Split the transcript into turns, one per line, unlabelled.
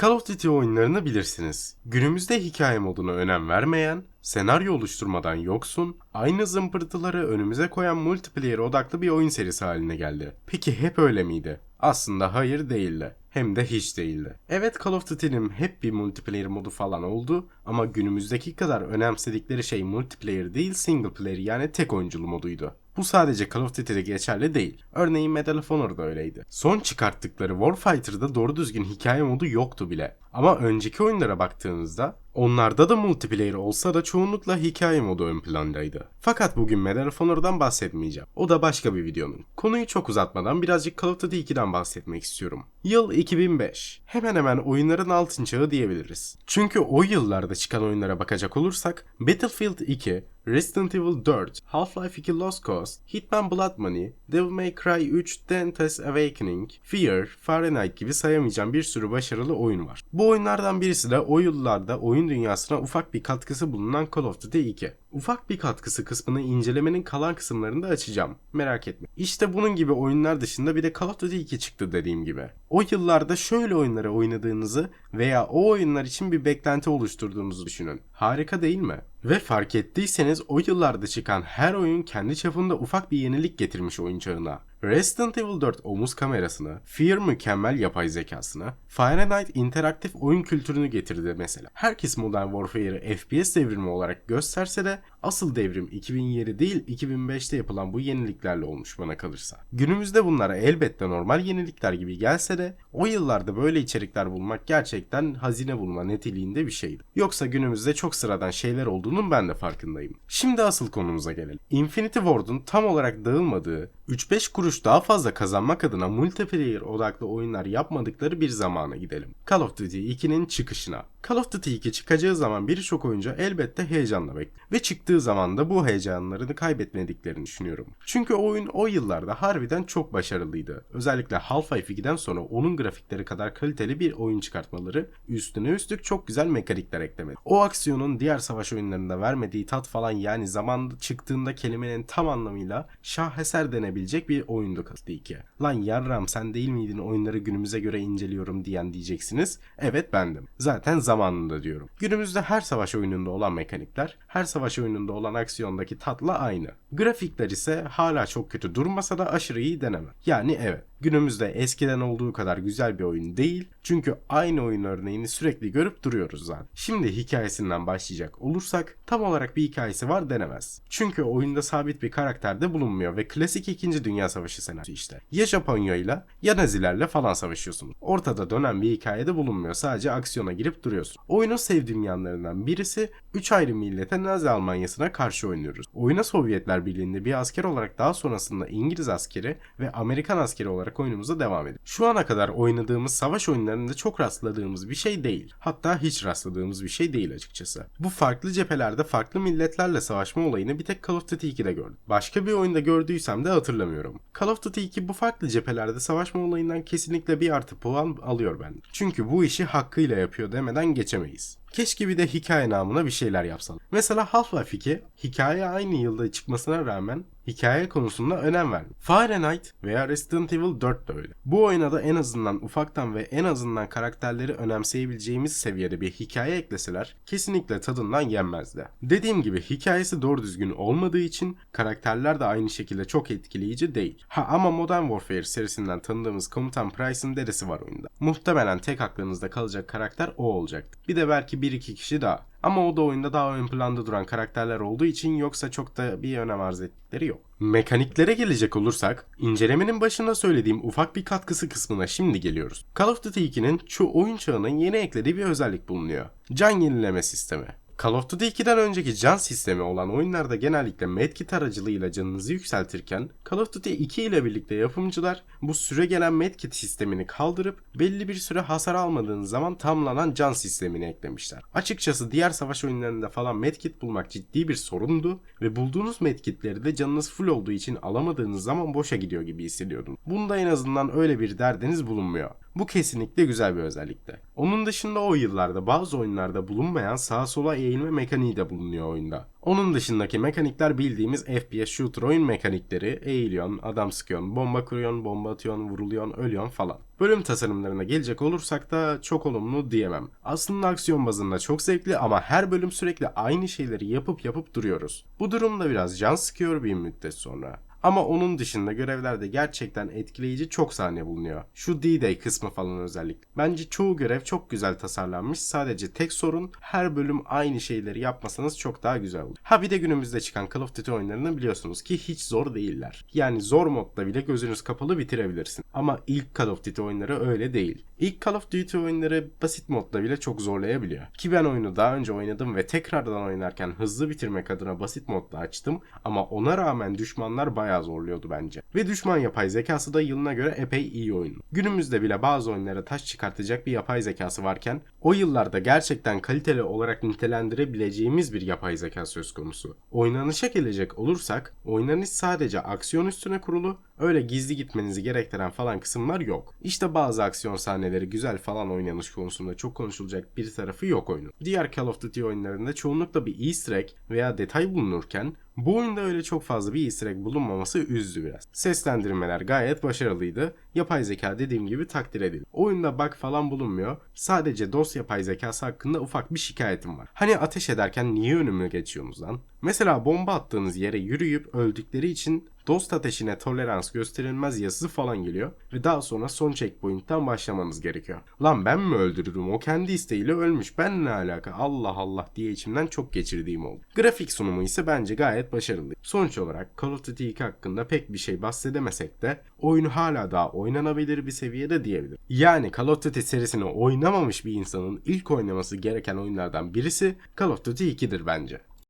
Call of Duty oyunlarını bilirsiniz. Günümüzde hikaye moduna önem vermeyen, senaryo oluşturmadan yoksun, aynı zımpırtıları önümüze koyan multiplayer odaklı bir oyun serisi haline geldi. Peki hep öyle miydi? Aslında hayır değildi. Hem de hiç değildi. Evet Call of Duty'nin hep bir multiplayer modu falan oldu ama günümüzdeki kadar önemsedikleri şey multiplayer değil single player yani tek oyunculu moduydu. Bu sadece Call of Duty'de geçerli değil. Örneğin Medal of Honor'da öyleydi. Son çıkarttıkları Warfighter'da doğru düzgün hikaye modu yoktu bile. Ama önceki oyunlara baktığınızda onlarda da multiplayer olsa da çoğunlukla hikaye modu ön plandaydı. Fakat bugün Medal of Honor'dan bahsetmeyeceğim. O da başka bir videonun. Konuyu çok uzatmadan birazcık Call of Duty 2'den bahsetmek istiyorum. Yıl 2005. Hemen hemen oyunların altın çağı diyebiliriz. Çünkü o yıllarda çıkan oyunlara bakacak olursak Battlefield 2, Resident Evil 4, Half-Life 2 Lost Cause, Hitman Blood Money, Devil May Cry 3 Dante's Awakening, Fear, Fahrenheit gibi sayamayacağım bir sürü başarılı oyun var. Bu oyunlardan birisi de o yıllarda oyun dünyasına ufak bir katkısı bulunan Call of Duty 2. Ufak bir katkısı kısmını incelemenin kalan kısımlarında açacağım. Merak etme. İşte bunun gibi oyunlar dışında bir de Call of Duty 2 çıktı dediğim gibi. O yıllarda şöyle oyunları oynadığınızı veya o oyunlar için bir beklenti oluşturduğunuzu düşünün. Harika değil mi? Ve fark ettiyseniz o yıllarda çıkan her oyun kendi çapında ufak bir yenilik getirmiş oyun çağına. Resident Evil 4 omuz kamerasını, Fear mükemmel yapay zekasını, Fahrenheit interaktif oyun kültürünü getirdi mesela. Herkes Modern Warfare'ı FPS devrimi olarak gösterse de asıl devrim 2007 değil 2005'te yapılan bu yeniliklerle olmuş bana kalırsa. Günümüzde bunlara elbette normal yenilikler gibi gelse de o yıllarda böyle içerikler bulmak gerçekten hazine bulma niteliğinde bir şeydi. Yoksa günümüzde çok sıradan şeyler olduğunun ben de farkındayım. Şimdi asıl konumuza gelelim. Infinity Ward'un tam olarak dağılmadığı, 3-5 kuruş daha fazla kazanmak adına multiplayer odaklı oyunlar yapmadıkları bir zamana gidelim. Call of Duty 2'nin çıkışına. Call of Duty 2 çıkacağı zaman birçok oyuncu elbette heyecanla bekliyor. Ve çıktığı zaman da bu heyecanlarını kaybetmediklerini düşünüyorum. Çünkü oyun o yıllarda harbiden çok başarılıydı. Özellikle Half-Life 2'den sonra onun grafikleri kadar kaliteli bir oyun çıkartmaları üstüne üstlük çok güzel mekanikler eklemedi. O aksiyonun diğer savaş oyunlarında vermediği tat falan yani zaman çıktığında kelimenin tam anlamıyla şaheser denebilecek bir oyundu Duty 2. Lan yarram sen değil miydin oyunları günümüze göre inceliyorum diyen diyeceksiniz. Evet bendim. Zaten zamanında diyorum. Günümüzde her savaş oyununda olan mekanikler, her savaş oyununda olan aksiyondaki tatla aynı. Grafikler ise hala çok kötü durmasa da aşırı iyi denemem. Yani evet, günümüzde eskiden olduğu kadar güzel bir oyun değil. Çünkü aynı oyun örneğini sürekli görüp duruyoruz zaten. Şimdi hikayesinden başlayacak olursak tam olarak bir hikayesi var denemez. Çünkü oyunda sabit bir karakter de bulunmuyor ve klasik 2. Dünya Savaşı senaryosu işte. Ya Japonya ile ya Nazilerle falan savaşıyorsunuz. Ortada dönen bir hikayede bulunmuyor. Sadece aksiyona girip duruyorsun. Oyunun sevdiğim yanlarından birisi 3 ayrı millete Nazi Almanyası'na karşı oynuyoruz. Oyuna Sovyetler Birliği'nde bir asker olarak daha sonrasında İngiliz askeri ve Amerikan askeri olarak oyunumuza devam ediyor. Şu ana kadar oynadığımız savaş oyunlarında çok rastladığımız bir şey değil. Hatta hiç rastladığımız bir şey değil açıkçası. Bu farklı cephelerde farklı milletlerle savaşma olayını bir tek Call of Duty 2'de gördüm. Başka bir oyunda gördüysem de hatırlamıyorum. Call of Duty 2 bu farklı cephelerde savaşma olayından kesinlikle bir artı puan alıyor bende. Çünkü bu işi hakkıyla yapıyor demeden geçemeyiz. Keşke bir de hikaye namına bir şeyler yapsalar. Mesela Half-Life 2 hikaye aynı yılda çıkmasına rağmen hikaye konusunda önem verdi. Fahrenheit veya Resident Evil 4 de öyle. Bu oyuna da en azından ufaktan ve en azından karakterleri önemseyebileceğimiz seviyede bir hikaye ekleseler kesinlikle tadından yenmezdi. Dediğim gibi hikayesi doğru düzgün olmadığı için karakterler de aynı şekilde çok etkileyici değil. Ha ama Modern Warfare serisinden tanıdığımız Komutan Price'ın derisi var oyunda. Muhtemelen tek aklınızda kalacak karakter o olacaktı. Bir de belki 1-2 kişi daha. Ama o da oyunda daha ön planda duran karakterler olduğu için yoksa çok da bir önem arz ettikleri yok. Mekaniklere gelecek olursak, incelemenin başında söylediğim ufak bir katkısı kısmına şimdi geliyoruz. Call of Duty 2'nin şu oyun çağının yeni eklediği bir özellik bulunuyor. Can yenileme sistemi. Call of Duty 2'den önceki can sistemi olan oyunlarda genellikle medkit aracılığıyla canınızı yükseltirken Call of Duty 2 ile birlikte yapımcılar bu süre gelen medkit sistemini kaldırıp belli bir süre hasar almadığınız zaman tamlanan can sistemini eklemişler. Açıkçası diğer savaş oyunlarında falan medkit bulmak ciddi bir sorundu ve bulduğunuz medkitleri de canınız full olduğu için alamadığınız zaman boşa gidiyor gibi hissediyordum. Bunda en azından öyle bir derdiniz bulunmuyor. Bu kesinlikle güzel bir özellikti. Onun dışında o yıllarda bazı oyunlarda bulunmayan sağa sola eğilme mekaniği de bulunuyor oyunda. Onun dışındaki mekanikler bildiğimiz FPS shooter oyun mekanikleri eğiliyorsun, adam sıkıyorsun, bomba kuruyorsun, bomba atıyorsun, vuruluyorsun, ölüyorsun falan. Bölüm tasarımlarına gelecek olursak da çok olumlu diyemem. Aslında aksiyon bazında çok zevkli ama her bölüm sürekli aynı şeyleri yapıp yapıp duruyoruz. Bu durum da biraz can sıkıyor bir müddet sonra. Ama onun dışında görevlerde gerçekten etkileyici çok sahne bulunuyor. Şu D-Day kısmı falan özellikle. Bence çoğu görev çok güzel tasarlanmış. Sadece tek sorun her bölüm aynı şeyleri yapmasanız çok daha güzel olur. Ha bir de günümüzde çıkan Call of Duty oyunlarını biliyorsunuz ki hiç zor değiller. Yani zor modda bile gözünüz kapalı bitirebilirsin. Ama ilk Call of Duty oyunları öyle değil. İlk Call of Duty oyunları basit modda bile çok zorlayabiliyor. Ki ben oyunu daha önce oynadım ve tekrardan oynarken hızlı bitirmek adına basit modda açtım ama ona rağmen düşmanlar bayağı zorluyordu bence. Ve düşman yapay zekası da yılına göre epey iyi oyun. Günümüzde bile bazı oyunlara taş çıkartacak bir yapay zekası varken o yıllarda gerçekten kaliteli olarak nitelendirebileceğimiz bir yapay zeka söz konusu. Oynanışa gelecek olursak oynanış sadece aksiyon üstüne kurulu öyle gizli gitmenizi gerektiren falan kısımlar yok. İşte bazı aksiyon sahneleri güzel falan oynanış konusunda çok konuşulacak bir tarafı yok oyunun. Diğer Call of Duty oyunlarında çoğunlukla bir easter egg veya detay bulunurken bu oyunda öyle çok fazla bir easter egg bulunmaması üzdü biraz. Seslendirmeler gayet başarılıydı. Yapay zeka dediğim gibi takdir edildi. Oyunda bug falan bulunmuyor. Sadece DOS yapay zekası hakkında ufak bir şikayetim var. Hani ateş ederken niye önümü geçiyorsunuz lan? Mesela bomba attığınız yere yürüyüp öldükleri için dost ateşine tolerans gösterilmez yazısı falan geliyor ve daha sonra son checkpoint'ten başlamanız gerekiyor. Lan ben mi öldürdüm? O kendi isteğiyle ölmüş. Ben ne alaka? Allah Allah diye içimden çok geçirdiğim oldu. Grafik sunumu ise bence gayet başarılı. Sonuç olarak Call of Duty 2 hakkında pek bir şey bahsedemesek de oyunu hala daha oynanabilir bir seviyede diyebilirim. Yani Call of Duty serisini oynamamış bir insanın ilk oynaması gereken oyunlardan birisi Call of Duty 2'dir bence.